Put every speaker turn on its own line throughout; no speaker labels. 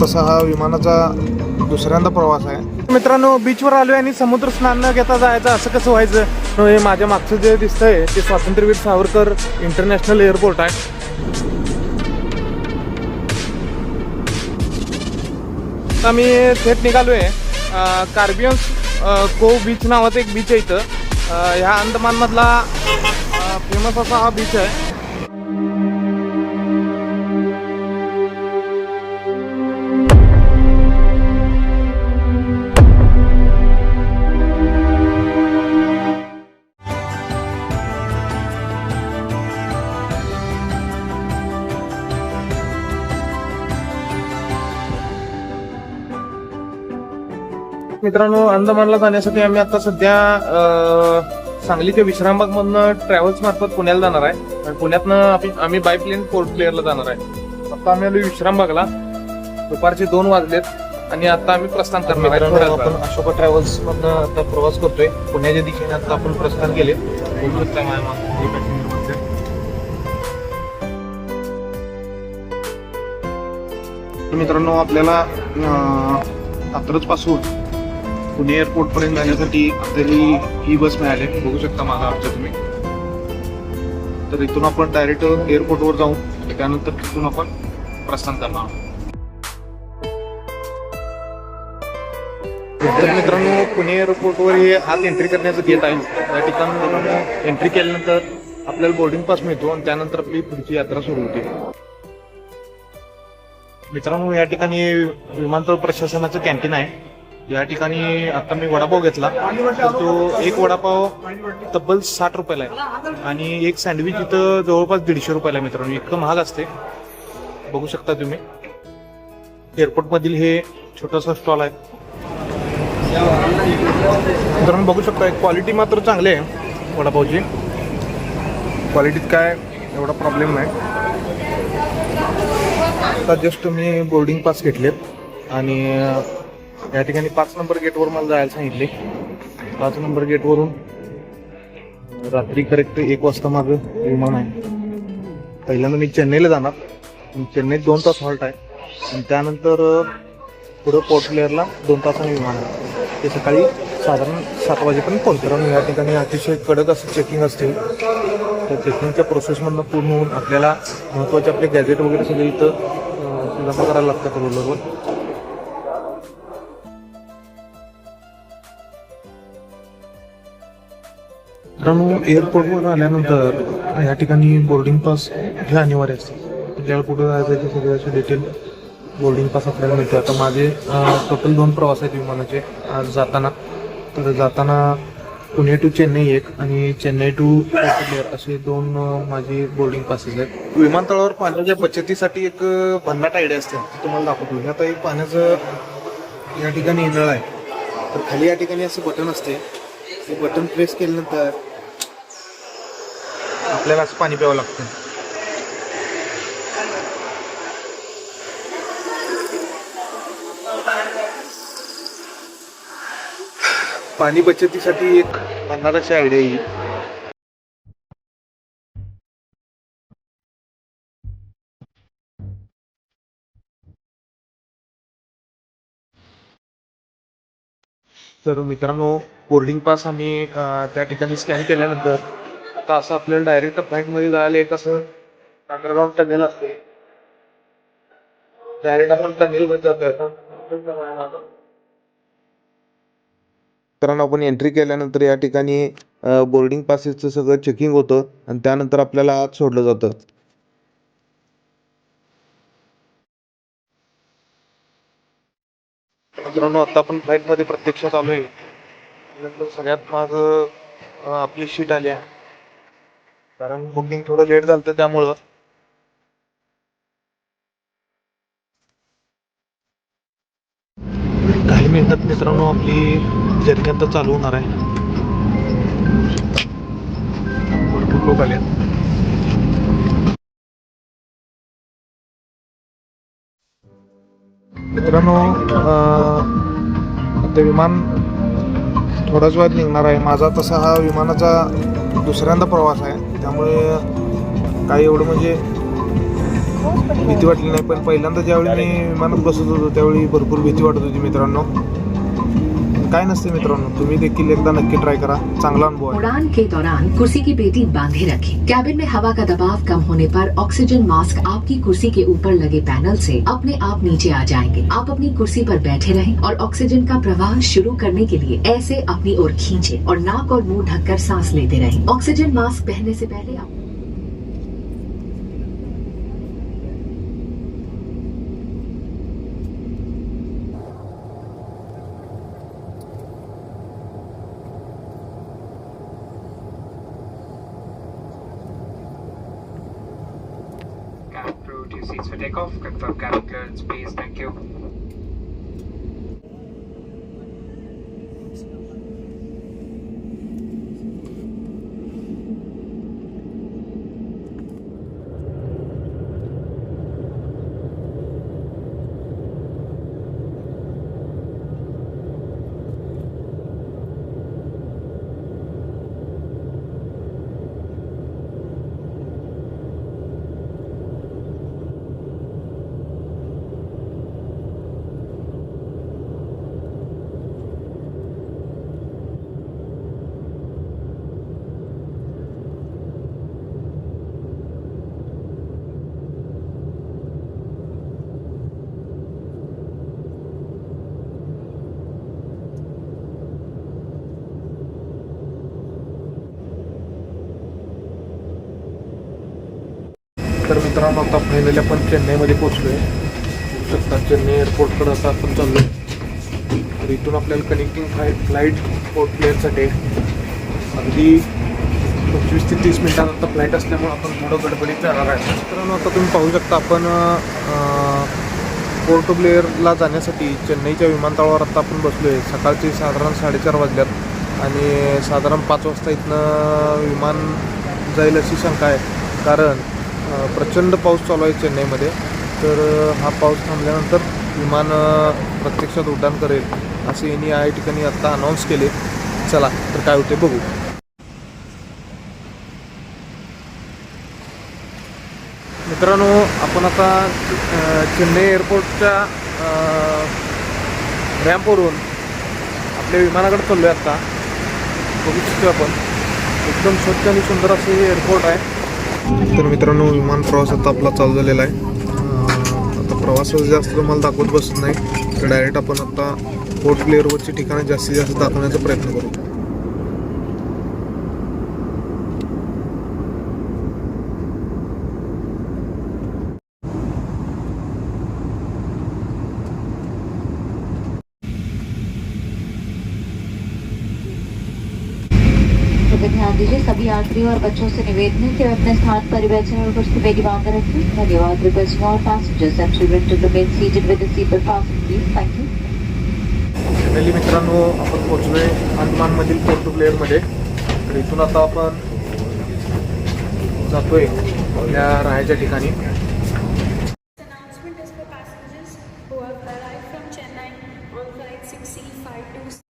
तसा हा विमानाचा दुसऱ्यांदा प्रवास आहे. मित्रांनो बीचवर आलोय आणि समुद्र स्नान न घेता जायचं असं कसं व्हायचं? हे माझ्या मागचं जे दिसतंय ते स्वातंत्र्यवीर सावरकर इंटरनॅशनल एअरपोर्ट आहे. आता मी थेट निघालोय कार्बियन्स को बीच नावाचं एक बीच आहे इथं. ह्या अंदमानमधला फेमस असा हा बीच आहे. मित्रांनो अंदमानला जाण्यासाठी आम्ही आता सध्या अं, सांगलीच्या विश्रामबाग मधनं ट्रॅव्हल्स मार्फत पुण्याला जाणार आहे. आणि पुण्यातनं आम्ही बाय प्लेन पोर्ट प्लेअरला जाणार आहे. आता आम्ही आलो विश्रामबागला. दुपारचे दोन वाजलेत आणि आता आम्ही प्रस्थान करणार आहे.
आपण अशोका ट्रॅव्हल्स मधनं आता प्रवास करतोय. पुण्याच्या दिशेने आता आपण प्रस्थान केले.
मित्रांनो आपल्याला पासून पुणे एअरपोर्ट पर्यंत जाण्यासाठी आपल्याला ही बस मिळाली. बघू शकता माझा आमच्या तुम्ही. तर इथून आपण डायरेक्ट एअरपोर्टवर जाऊन त्यानंतर तिथून आपण प्रस्थान करणार तर मित्रांनो पुणे एअरपोर्टवर हे आत एंट्री करण्याचं गेट आहे. या ठिकाणी एंट्री केल्यानंतर आपल्याला बोर्डिंग पास मिळतो आणि त्यानंतर आपली पुढची यात्रा सुरू होते. मित्रांनो या ठिकाणी विमानतळ प्रशासनाचं कॅन्टीन आहे. या ठिकाणी आता मी वडापाव घेतला. तर तो एक वडापाव तब्बल साठ रुपयाला आहे. आणि एक सँडविच इथं जवळपास दीडशे रुपयाला आहे मित्रांनो. इतकं महाग असते. बघू शकता तुम्ही. एअरपोर्टमधील हे छोटंसं स्टॉल आहे. मित्रांनो बघू शकता क्वालिटी मात्र चांगली आहे वडापावची. क्वालिटीत काय एवढा प्रॉब्लेम नाही. आता जस्ट मी बोर्डिंग पास घेतलेत. आणि या ठिकाणी पाच नंबर गेटवर मला जायला सांगितले. पाच नंबर गेटवरून रात्री करेक्ट एक वाजता माझं विमान आहे. पहिल्यांदा मी चेन्नईला जाणार. चेन्नईत दोन तास हॉल्ट आहे. आणि त्यानंतर पुढं पोर्ट प्लेअरला दोन तासाने विमान आहे. ते सकाळी साधारण सात वाजेपर्यंत पोहोचतो कारण या ठिकाणी अतिशय कडक असं चेकिंग असते त्या चेकिंगच्या प्रोसेसमधनं पूर्ण होऊन आपल्याला महत्त्वाचे आपले गॅजेट वगैरे सगळे इथं जमा करायला लागतात रोलरवर मित्रांनो एअरपोर्टवर आल्यानंतर या ठिकाणी बोर्डिंग पास हे अनिवार्य असते. म्हणजे आपल्याला कुठं जायचं आहे सगळे असे डिटेल बोर्डिंग पास आपल्याला मिळतो. आता माझे टोटल दोन प्रवास आहेत विमानाचे. आज जाताना. तर जाताना पुणे टू चेन्नई एक आणि चेन्नई टू प्लेअर असे दोन माझे बोर्डिंग पासेस आहेत. विमानतळावर पाण्याच्या बचतीसाठी एक भन्नाट आयडिया असते. तुम्हाला दाखवतो हे आता एक पाण्याचं या ठिकाणी नळ आहे. तर खाली या ठिकाणी असं बटन असते. ते बटन प्रेस केल्यानंतर आपल्याला असं पाणी प्यावं लागतं. पाणी बचतीसाठी एक भन्नाटाची आयडिया येईल तर मित्रांनो बोर्डिंग पास आम्ही त्या ठिकाणी स्कॅन केल्यानंतर आता असं आपल्याला डायरेक्ट फ्लाईटमध्ये जायला एक असं अंडरग्राऊंड टनेल असते. डायरेक्ट आपण टनेल मध्ये जातोय मित्रांनो आपण एंट्री केल्यानंतर या ठिकाणी बोर्डिंग पासेसचं सगळं चेकिंग होतं आणि त्यानंतर आपल्याला आत सोडलं जातं. मित्रांनो आता आपण फ्लाईटमध्ये प्रत्यक्षात आलोय नंतर सगळ्यात माग आपली शीट आली आहे. कारण बुकिंग थोडं लेट झालं त्यामुळं. काही मिनिटात मित्रांनो आपली जर्नी आता चालू होणार आहे. भरपूर लोक आले मित्रांनो ते विमान थोडाच वेळात निघणार आहे. माझा तसा हा विमानाचा दुसऱ्यांदा प्रवास आहे. त्यामुळे काही एवढं म्हणजे भीती वाटली नाही. पण पहिल्यांदा ज्यावेळी मी विमानात बसत होतो त्यावेळी भरपूर भीती वाटत होती मित्रांनो. काय नसते मित्रांनो, तुम्ही देखील एकदा नक्की ट्राय करा. चांगला अनुभव
उड़ान के दौरान कुर्सी की पेटी बांधे रखें। कैबिन में हवा का दबाव कम होने पर ऑक्सीजन मास्क आपकी कुर्सी के ऊपर लगे पैनल से अपने आप नीचे आ जाएँगे। आप अपनी कुर्सी पर बैठे रहें और ऑक्सीजन का प्रवाह शुरू करने के लिए ऐसे अपनी ओर खींचे और नाक और मुँह ढककर सांस लेते रहें। ऑक्सीजन मास्क पहनने से पहले आप
takeoff. Confirm cabin clearance, please. Thank you.
मित्रांनो आता फायनली आपण चेन्नईमध्ये पोहोचलोय. शकता चेन्नई एअरपोर्टकडे असं आपण चाललो तर इथून आपल्याला कनेक्टिंग फ्लाईट फ्लाईट पोर्ट प्लेअरसाठी अगदी पंचवीस ते तीस मिनटानंतर आता फ्लाईट असल्यामुळे आपण थोडं गडबडीत जाणार आहे. मित्रांनो आता तुम्ही पाहू शकता आपण पोर्ट ब्लेअरला जाण्यासाठी चेन्नईच्या विमानतळावर आता आपण बसलो आहे सकाळचे साधारण साडेचार वाजल्यात आणि साधारण पाच वाजता इथनं विमान जाईल अशी शंका आहे. कारण प्रचंड पाऊस चालू आहे चेन्नईमध्ये. तर हा पाऊस थांबल्यानंतर विमान प्रत्यक्षात उड्डाण करेल असे यांनी या ठिकाणी आत्ता अनाऊन्स केले. चला तर काय होते बघू. मित्रांनो आपण आता चेन्नई एअरपोर्टच्या रॅम्पवरून आपल्या विमानाकडे चाललो आहे आत्ता बघू शकतो आपण. एकदम स्वच्छ आणि सुंदर असं हे एअरपोर्ट आहे. तर मित्रांनो विमान प्रवास आता आपला चालू झालेला आहे. आता प्रवास जास्त तुम्हाला दाखवत बसत नाही. तर डायरेक्ट आपण आता पोर्ट प्लेअरवरची ठिकाणं जास्तीत जास्त दाखवण्याचा प्रयत्न करू.
दीजिए यात्रियों और बच्चों से निवेदन है कि वे अपने स्थान पर बैठने और कुछ बेटी बांध रखें। धन्यवाद request all passengers and children to remain seated with seat belt fastened please thank you
finally मित्रांनो आपण पोहोचलोय अंदमानमधील पोर्ट प्लेअरमध्ये तर इथून आता आपण जातोय आपल्या राहायच्या ठिकाणी.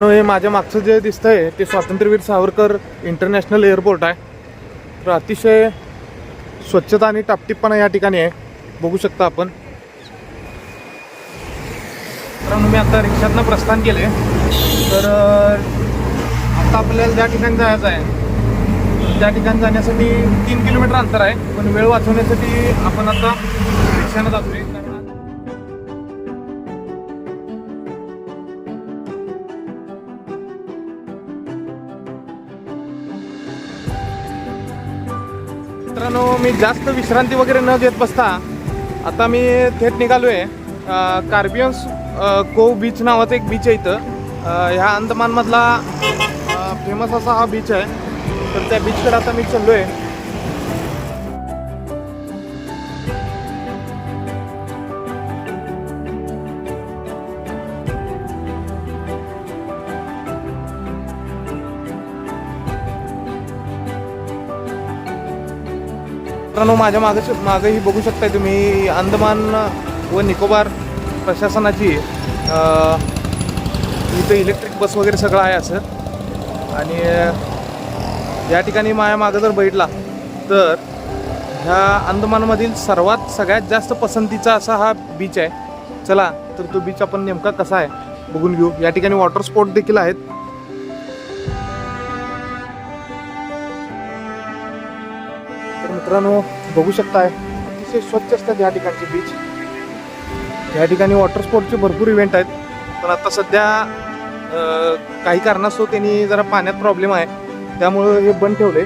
हे माझ्या मागचं जे दिसतंय ते स्वातंत्र्यवीर सावरकर इंटरनॅशनल एअरपोर्ट आहे. तर अतिशय स्वच्छता आणि टापटीपणा या ठिकाणी आहे. बघू शकता आपण. मित्रांनो मी आता रिक्षातनं प्रस्थान केले तर आता आपल्याला ज्या ठिकाणी जायचं आहे त्या ठिकाणी जाण्यासाठी तीन किलोमीटर अंतर आहे. पण वेळ वाचवण्यासाठी आपण आता रिक्षानं जातो मित्रांनो मी जास्त विश्रांती वगैरे न घेत बसता आता मी थेट निघालो आहे कार्बियन्स को बीच नावाचं एक बीच आहे इथं. ह्या अंदमानमधला फेमस असा हा बीच आहे. तर त्या बीचकडे आता मी चाललो आहे मित्रांनो माझ्या मागं मागंही बघू शकताय तुम्ही अंदमान व निकोबार प्रशासनाची इथं इलेक्ट्रिक बस वगैरे सगळं आहे असं. आणि या ठिकाणी माझ्या मागं जर बैठला तर
ह्या अंदमानमधील सर्वात सगळ्यात जास्त पसंतीचा असा हा बीच आहे. चला तर तो बीच आपण नेमका कसा आहे बघून घेऊ. या ठिकाणी वॉटर स्पोर्ट देखील आहेत. मित्रांनो बघू शकताय अतिशय स्वच्छ असतात या ठिकाणचे बीच या ठिकाणी वॉटर स्पोर्टचे भरपूर इव्हेंट आहेत. पण आता सध्या काही कारणास्तव त्यांनी जरा पाण्यात प्रॉब्लेम आहे. त्यामुळं हे बंद ठेवले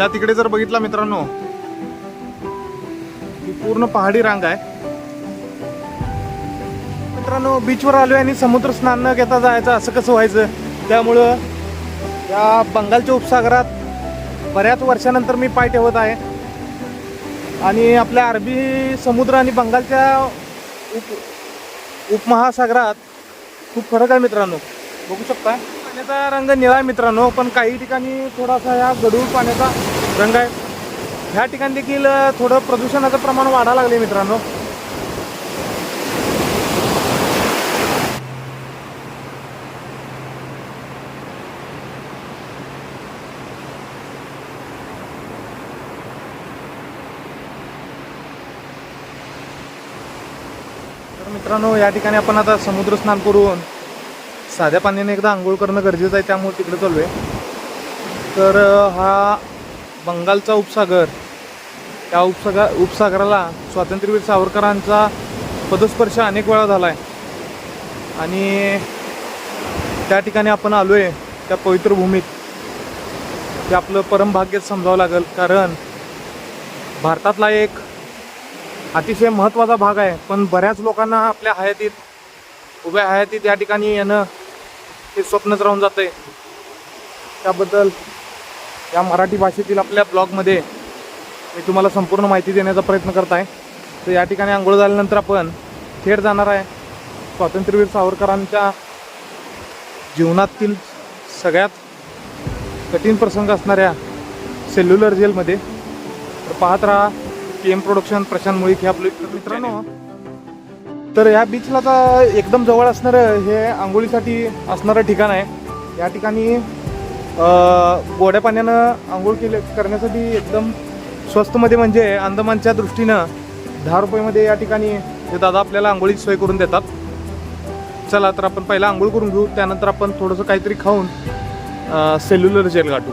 त्या तिकडे जर बघितला मित्रांनो पूर्ण पहाडी रांग आहे. मित्रांनो बीचवर आलोय आणि समुद्र स्नान न घेता जायचं असं कसं व्हायचं? त्यामुळं या बंगालच्या उपसागरात बऱ्याच वर्षानंतर मी पाय ठेवत आहे. आणि आपल्या अरबी समुद्र आणि बंगालच्या उप उपमहासागरात खूप फरक आहे मित्रांनो. बघू शकता पाण्याचा रंग निळा आहे मित्रांनो पण काही ठिकाणी थोडासा या गडूळ पाण्याचा रंग आहे. ह्या ठिकाणी देखील थोडं प्रदूषणाचं प्रमाण वाढायला लागले मित्रांनो. तर मित्रांनो या ठिकाणी आपण आता समुद्र स्नान करून साध्या पाण्याने एकदा आंघोळ करणं गरजेचं आहे त्यामुळे तिकडे चालू आहे तर हा बंगालचा उपसागर त्या उपसागा उपसागराला स्वातंत्र्यवीर सावरकरांचा पदस्पर्श अनेक वेळा झाला आहे आणि त्या ठिकाणी आपण आलो आहे त्या पवित्र भूमीत. ते आपलं परमभाग्यच समजावं लागेल कारण भारतातला एक अतिशय महत्त्वाचा भाग आहे पण बऱ्याच लोकांना आपल्या हयातीत उभ्या हयातीत या ठिकाणी येणं हे स्वप्नच राहून जातं आहे त्याबद्दल या मराठी भाषेतील आपल्या ब्लॉगमध्ये मी तुम्हाला संपूर्ण माहिती देण्याचा प्रयत्न करत आहे तर या ठिकाणी आंघोळ झाल्यानंतर आपण थेट जाणार आहे स्वातंत्र्यवीर सावरकरांच्या जीवनातील सगळ्यात कठीण प्रसंग असणाऱ्या सेल्युलर जेलमध्ये. तर पाहत राहा P M production Prashant Mulik हे आपले मित्रांनो. तर या बीचला तर एकदम जवळ असणारं हे आंघोळीसाठी असणारं ठिकाण आहे. या ठिकाणी गोड्या पाण्यानं आंघोळ केले करण्यासाठी एकदम स्वस्तमध्ये म्हणजे अंदमानच्या दृष्टीनं दहा रुपयेमध्ये या ठिकाणी हे दादा आपल्याला आंघोळीची सोय करून देतात. चला तर आपण पहिला आंघोळ करून घेऊ त्यानंतर आपण थोडंसं काहीतरी खाऊन सेल्युलर जेल गाठू.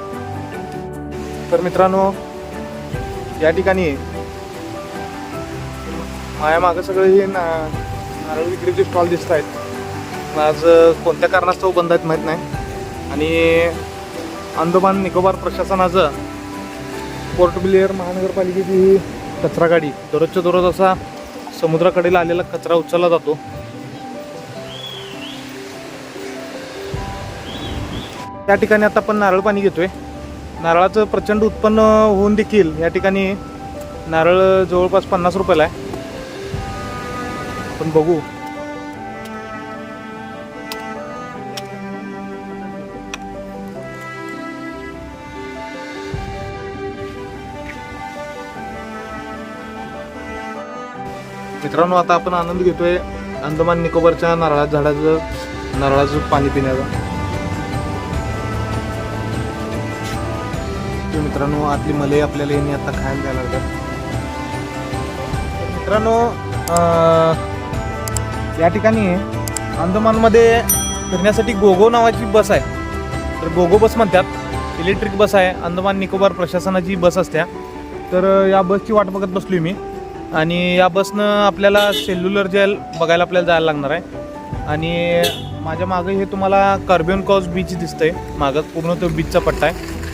तर मित्रांनो या ठिकाणी माझ्या मागं सगळं हे ना नारळ विक्रीचे स्टॉल दिसत आहेत. आज कोणत्या कारणास्तव बंद आहेत माहीत नाही. आणि अंदमान निकोबार प्रशासनाचं पोर्ट ब्लेअर महानगरपालिकेची ही कचरा गाडी दररोजच्या दररोज असा समुद्राकडेला आलेला कचरा उचलला जातो. त्या ठिकाणी आता आपण नारळ पाणी घेतोय. नारळाचं प्रचंड उत्पन्न होऊन देखील या ठिकाणी नारळ जवळपास पन्नास रुपयाला आहे. पण बघू. मित्रांनो आता आपण आनंद घेतोय अंदमान निकोबारच्या नारळा झाडाचं नारळाचं पाणी पिण्याचा. मित्रांनो आतली मले आपल्याला यांनी आता खायला द्यायला लागतात. मित्रांनो या ठिकाणी अंदमानमध्ये फिरण्यासाठी गोगो नावाची बस आहे. तर गोगो बस म्हणतात. इलेक्ट्रिक बस आहे. अंदमान निकोबार प्रशासनाची बस असत्या तर या बसची वाट बघत बसली मी. आणि या बसनं आपल्याला सेल्युलर जेल बघायला आपल्याला जायला लागणार आहे. आणि माझ्या मागे हे तुम्हाला कार्बियन कॉज बीच दिसतंय. मागं पूर्ण तो बीचचा पट्टा आहे.